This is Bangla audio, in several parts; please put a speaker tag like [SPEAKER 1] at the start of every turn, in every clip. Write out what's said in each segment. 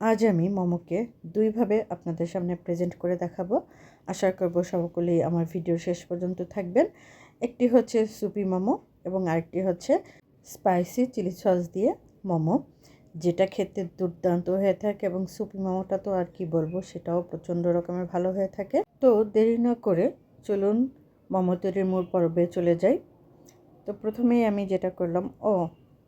[SPEAKER 1] আজ আমি মোমোকে দুইভাবে আপনাদের সামনে প্রেজেন্ট করে দেখাবো। আশা করব সকলেই আমার ভিডিও শেষ পর্যন্ত থাকবেন। একটি হচ্ছে সুপি মোমো এবং আরেকটি হচ্ছে স্পাইসি চিলি সস দিয়ে মোমো, যেটা খেতে দুর্দান্ত হয়ে থাকে এবং সুপি মোমোটা তো আর কি বলব, সেটাও প্রচণ্ড রকমের ভালো হয়ে থাকে। তো দেরি না করে চলুন মোমো তৈরির মূল পর্বে চলে যাই। তো প্রথমেই আমি যেটা করলাম, ও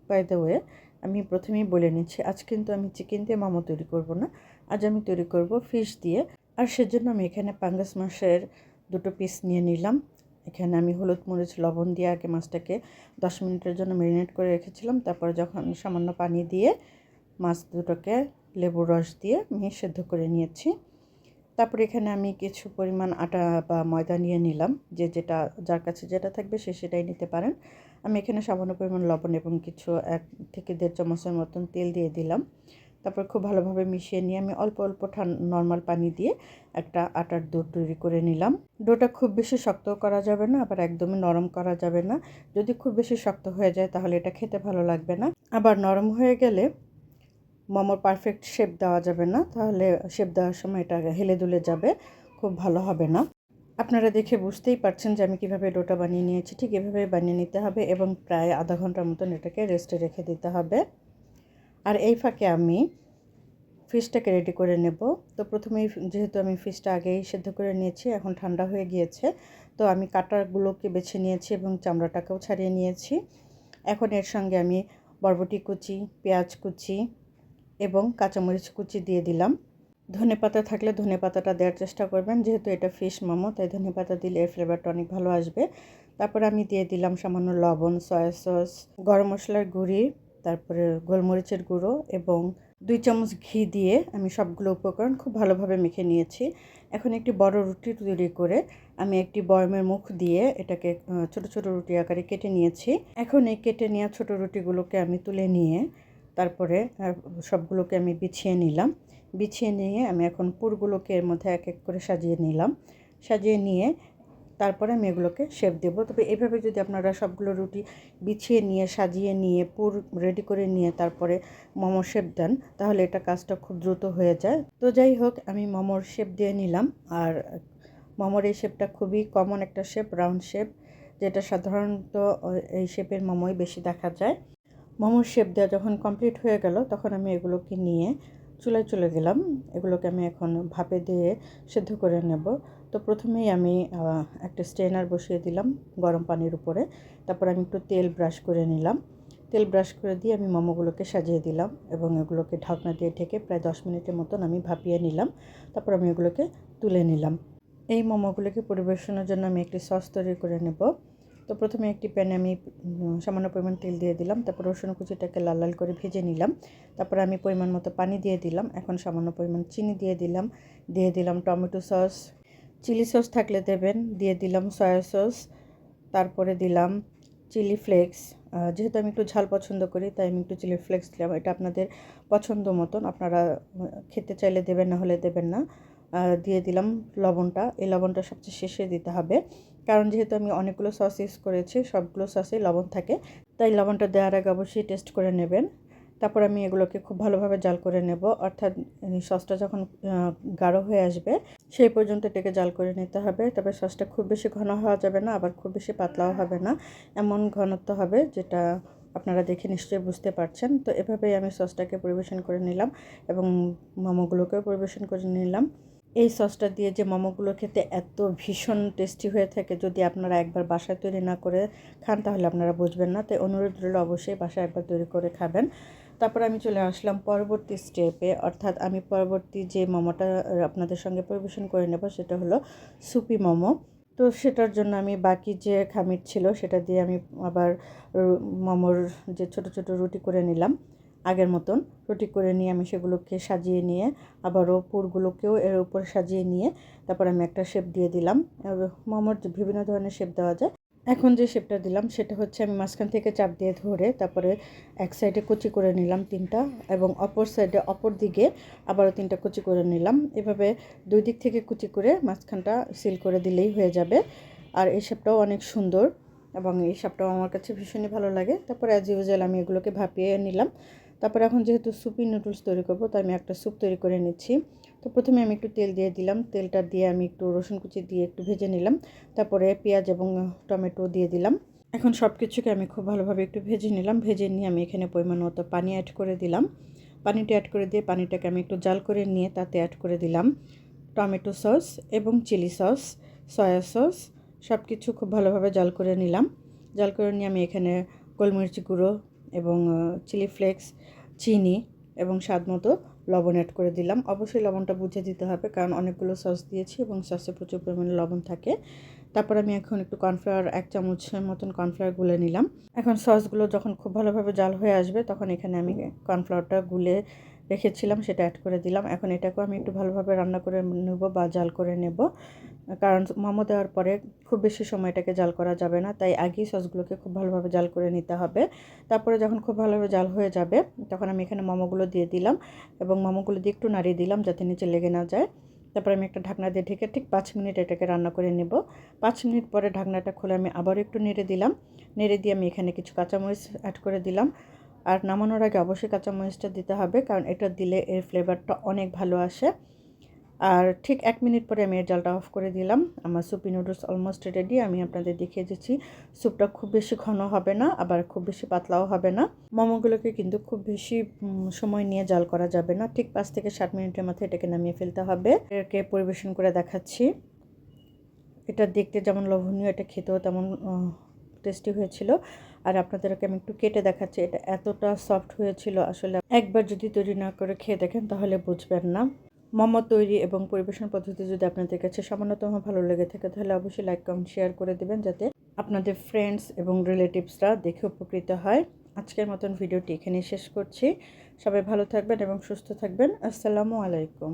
[SPEAKER 1] বাই দ্য ওয়ে আমি প্রথমেই বলে নিচ্ছি, আজ কিন্তু আমি চিকেন দিয়ে মোমো তৈরি করব না। আজ আমি তৈরি করব ফিশ দিয়ে। আর সেজন্য আমি এখানে পাঙ্গাস মাছের দুটো পিস নিয়ে নিলাম। এখানে আমি হলুদ মরিচ, লবণ দিয়ে আগে মাছটাকে দশ মিনিটের জন্য ম্যারিনেট করে রেখেছিলাম। তারপর যখন সামান্য পানি দিয়ে মাছ দুটোকে লেবুর রস দিয়ে আমি সেদ্ধ করে নিয়েছি। তারপর এখানে আমি কিছু পরিমাণ আটা বা ময়দা নিয়ে নিলাম। যে যেটা, যার কাছে যেটা থাকবে সে সেটাই নিতে পারেন। আমি এখানে সামান্য পরিমাণ লবণ এবং কিছু এক থেকে দেড় চামচের মতন তেল দিয়ে দিলাম। তারপর খুব ভালোভাবে মিশিয়ে নিয়ে আমি অল্প অল্প ঠান, নর্মাল পানি দিয়ে একটা আটার দো তৈরি করে নিলাম। ডোটা খুব বেশি শক্ত করা যাবে না, আবার একদমই নরম করা যাবে না। যদি খুব বেশি শক্ত হয়ে যায় তাহলে এটা খেতে ভালো লাগবে না। আবার নরম হয়ে গেলে মোমোর পারফেক্ট শেপ দেওয়া যাবে না, তাহলে শেপ দেওয়ার সময় এটা হেলে দুলে যাবে, খুব ভালো হবে না। আপনারা দেখে বুঝতেই পারছেন যে আমি কীভাবে ডোটা বানিয়ে নিয়েছি, ঠিক এভাবে বানিয়ে নিতে হবে এবং প্রায় আধা ঘণ্টার মতন এটাকে রেস্টে রেখে দিতে হবে। আর এই ফাঁকে আমি ফিশটাকে রেডি করে নেব। তো প্রথমেই যেহেতু আমি ফিশটা আগেই সেদ্ধ করে নিয়েছি, এখন ঠান্ডা হয়ে গিয়েছে, তো আমি কাটারগুলোকে বেছে নিয়েছি এবং চামড়াটাকেও ছাড়িয়ে নিয়েছি। এখন এর সঙ্গে আমি বরবটি কুচি, পেঁয়াজ কুচি এবং কাঁচামরিচ কুচি দিয়ে দিলাম। ধনে পাতা থাকলে ধনে পাতাটা দেওয়ার চেষ্টা করবেন, যেহেতু এটা ফিশ মোমো, তাই ধনে পাতা দিলে এর ফ্লেভারটা অনেক ভালো আসবে। তারপর আমি দিয়ে দিলাম সামান্য লবণ সয়া সস গরম মশলার গুঁড়ি, তারপরে গোলমরিচের গুঁড়ো এবং দুই চামচ ঘি দিয়ে আমি সবগুলো উপকরণ খুব ভালোভাবে মেখে নিয়েছি। এখন একটি বড় রুটি তৈরি করে আমি একটি বয়মের মুখ দিয়ে এটাকে ছোট ছোট রুটি আকারে কেটে নিয়েছি। এখন এই কেটে নেওয়া ছোট রুটিগুলোকে আমি তুলে নিয়ে তারপরে সবগুলোকে আমি বিছিয়ে নিলাম। বিছিয়ে নিয়ে আমি এখন পুরগুলোকে এর মধ্যে এক এক করে সাজিয়ে নিলাম। সাজিয়ে নিয়ে তারপরে আমি এগুলোকে শেপ দেবো। তবে এভাবে যদি আপনারা সবগুলো রুটি বিছিয়ে নিয়ে, সাজিয়ে নিয়ে, পুর রেডি করে নিয়ে তারপরে মোমোর শেপ দেন, তাহলে এটা কাজটা খুব দ্রুত হয়ে যায়। তো যাই হোক, আমি মোমোর শেপ দিয়ে নিলাম। আর মোমোর এই শেপটা খুবই কমন একটা শেপ রাউন্ড শেপ যেটা সাধারণত এই শেপের মোমোই বেশি দেখা যায়। মোমোর শেপ দেওয়া যখন কমপ্লিট হয়ে গেল, তখন আমি এগুলোকে নিয়ে চুলায় চলে গেলাম। এগুলোকে আমি এখন ভাপে দিয়ে সেদ্ধ করে নেব। তো প্রথমেই আমি একটা স্ট্রেনার বসিয়ে দিলাম গরম পানির উপরে। তারপর আমি একটু তেল ব্রাশ করে নিলাম। তেল ব্রাশ করে দিয়ে আমি মোমোগুলোকে সাজিয়ে দিলাম এবং এগুলোকে ঢাকনা দিয়ে ঢেকে প্রায় দশ মিনিটের মতন আমি ভাপিয়ে নিলাম। তারপর আমি এগুলোকে তুলে নিলাম। এই মোমোগুলোকে পরিবেশনের জন্য আমি একটি সস তৈরি করে নেব। তো প্রথমে একটি প্যানে আমি সামান্য পরিমাণ তেল দিয়ে দিলাম। তারপর রসুন কুচিটাকে লাল লাল করে ভেজে নিলাম। তারপর আমি পরিমাণ মতো পানি দিয়ে দিলাম। এখন সামান্য পরিমাণ চিনি দিয়ে দিলাম। দিয়ে দিলাম টমেটো সস। চিলি সস থাকলে দেবেন। দিয়ে দিলাম সয়া সস। তারপরে দিলাম চিলি ফ্লেক্স। যেহেতু আমি একটু ঝাল পছন্দ করি, তাই আমি একটু চিলি ফ্লেক্স দিলাম। এটা আপনাদের পছন্দ মতন। আপনারা খেতে চাইলে দেবেন, না হলে দেবেন না। দিয়ে দিলাম লবণটা। এই লবণটা সবচেয়ে শেষে দিতে হবে। কারণ যেহেতু আমি অনেকগুলো সস ইউজ করেছি, সবগুলো সসে লবণ থাকে। তাই লবণটা দেওয়ার আগে অবশ্যই টেস্ট করে নেবেন। তারপর আমি এগুলোকে খুব ভালোভাবে জাল করে নেব। অর্থাৎ সসটা যখন গাঢ় হয়ে আসবে, সেই পর্যন্ত এটাকে জাল করে নিতে হবে। তবে সসটা খুব বেশি ঘন হওয়া যাবে না, আবার খুব বেশি পাতলাও হবে না। এমন ঘনত্ব হবে যেটা আপনারা দেখে নিশ্চয়ই বুঝতে পারছেন। তো এভাবেই আমি সসটাকে পরিবেশন করে নিলাম এবং মোমোগুলোকেও পরিবেশন করে নিলাম। এই সসটা দিয়ে যে মোমোগুলো খেতে এত ভীষণ টেস্টি হয়ে থাকে, যদি আপনারা একবার বাসায় তৈরি না করে খান, তাহলে আপনারা বুঝবেন না। তাই অনুরোধ রইল অবশ্যই বাসায় একবার তৈরি করে খাবেন। তারপর আমি চলে আসলাম পরবর্তী স্টেপে অর্থাৎ আমি পরবর্তী যে মোমোটা আপনাদের সঙ্গে পরিবেশন করে নেব, সেটা হলো সুপি মোমো। তো সেটার জন্য আমি বাকি যে খামির ছিল, সেটা দিয়ে আমি আবার মোমোর যে ছোট ছোট রুটি করে নিলাম। আগের মতন রুটি করে নিয়ে আমি সেগুলোকে সাজিয়ে নিয়ে আবারও পুরগুলোকেও এর উপর সাজিয়ে নিয়ে তারপর আমি একটা শেপ দিয়ে দিলাম। মোমোর বিভিন্ন ধরনের শেপ দেওয়া যায়, এখন যে শেপটা দিলাম সেটা হচ্ছে আমি মাঝখান থেকে চাপ দিয়ে ধরে তারপরে এক সাইডে কুচি করে নিলাম তিনটা এবং অপর সাইডে অপর দিকে আবারও তিনটা কুচি করে নিলাম। এভাবে দুই দিক থেকে কুচি করে মাঝখানটা সিল করে দিলেই হয়ে যাবে। আর এই শেপটাও অনেক সুন্দর এবং এই শেপটাও আমার কাছে ভীষণই ভালো লাগে। তারপর অ্যাজ ইউজুয়াল আমি এগুলোকে ভাপিয়ে নিলাম। তারপর এখন যেহেতু সুপি নুডলস তৈরি করব তো আমি একটা স্যুপ তৈরি করে নিচ্ছি। তো প্রথমে আমি একটু তেল দিয়ে দিলাম। তেলটা দিয়ে আমি একটু রসুন কুচি দিয়ে একটু ভেজে নিলাম। তারপরে পেঁয়াজ এবং টমেটো দিয়ে দিলাম। এখন সব কিছুকে আমি খুব ভালোভাবে একটু ভেজে নিলাম। ভেজে নিয়ে আমি এখানে পরিমাণ মতো পানি অ্যাড করে দিলাম। পানিটা অ্যাড করে দিয়ে পানিটাকে আমি একটু জাল করে নিয়ে তাতে অ্যাড করে দিলাম টমেটো সস এবং চিলি সস, সয়া সস সব কিছু খুব ভালোভাবে জাল করে নিলাম। জাল করে নিয়ে আমি এখানে গোলমরিচ গুঁড়ো এবং চিলি ফ্লেক্স চিনি এবং স্বাদ মতো লবণ অ্যাড করে দিলাম। অবশ্যই লবণটা বুঝে দিতে হবে কারণ অনেকগুলো সস দিয়েছি এবং সসে প্রচুর পরিমাণে লবণ থাকে। তারপর আমি এখন একটু কর্নফ্লাওয়ার এক চামচের মতন কর্নফ্লাওয়ার গুলে নিলাম। এখন সসগুলো যখন খুব ভালোভাবে জাল হয়ে আসবে তখন এখানে আমি কর্নফ্লাওয়ারটা গুলে রেখেছিলাম, সেটা অ্যাড করে দিলাম। এখন এটাকেও আমি একটু ভালোভাবে রান্না করে নেব বা জাল করে নেব। কারণ মোমো দেওয়ার পরে খুব বেশি সময় এটাকে জাল করা যাবে না, তাই আগেই সসগুলোকে খুব ভালোভাবে জাল করে নিতে হবে। তারপরে যখন খুব ভালোভাবে জাল হয়ে যাবে, তখন আমি এখানে মোমোগুলো দিয়ে দিলাম এবং মোমোগুলো দিয়ে একটু নাড়িয়ে দিলাম যাতে নিচে লেগে না যায়। তারপরে আমি একটা ঢাকনা দিয়ে ঢেকে ঠিক পাঁচ মিনিট এটাকে রান্না করে নেব। পাঁচ মিনিট পরে ঢাকনাটা খুলে আমি আবার একটু নেড়ে দিলাম। নেড়ে দিয়ে আমি এখানে কিছু কাঁচামরিচ অ্যাড করে দিলাম। আর নামানোর আগে অবশ্যই কাঁচামরিচটা দিতে হবে, কারণ এটা দিলে এর ফ্লেভারটা অনেক ভালো আসে। আর ঠিক এক মিনিট পরে আমি এর জালটা অফ করে দিলাম। আমার সুপি নুডলস অলমোস্ট রেডি আমি আপনাদের দেখিয়ে দিচ্ছি। স্যুপটা খুব বেশি ঘন হবে না, আবার খুব বেশি পাতলাও হবে না। মোমোগুলোকে কিন্তু খুব বেশি সময় নিয়ে জাল করা যাবে না। ঠিক পাঁচ থেকে সাত মিনিটের মধ্যে এটাকে নামিয়ে ফেলতে হবে। এটাকে পরিবেশন করে দেখাচ্ছি। এটা দেখতে যেমন লোভনীয়, এটা খেতেও তেমন টেস্টি হয়েছিল। আর আপনাদেরকে আমি একটু কেটে দেখাচ্ছি, এটা এতটা সফট হয়েছিল আসলে। একবার যদি তৈরি না করে খেয়ে দেখেন, তাহলে বুঝবেন না। মোমো তৈরি এবং পরিবেশন পদ্ধতি যদি আপনাদের কাছে সামান্যতম ভালো লেগে থাকে, তাহলে অবশ্যই লাইক কমেন্ট শেয়ার করে দেবেন যাতে আপনাদের ফ্রেন্ডস এবং রিলেটিভসরা দেখে উপকৃত হয়। আজকের মতন ভিডিওটি এখানেই শেষ করছি। সবাই ভালো থাকবেন এবং সুস্থ থাকবেন। আসসালামু আলাইকুম।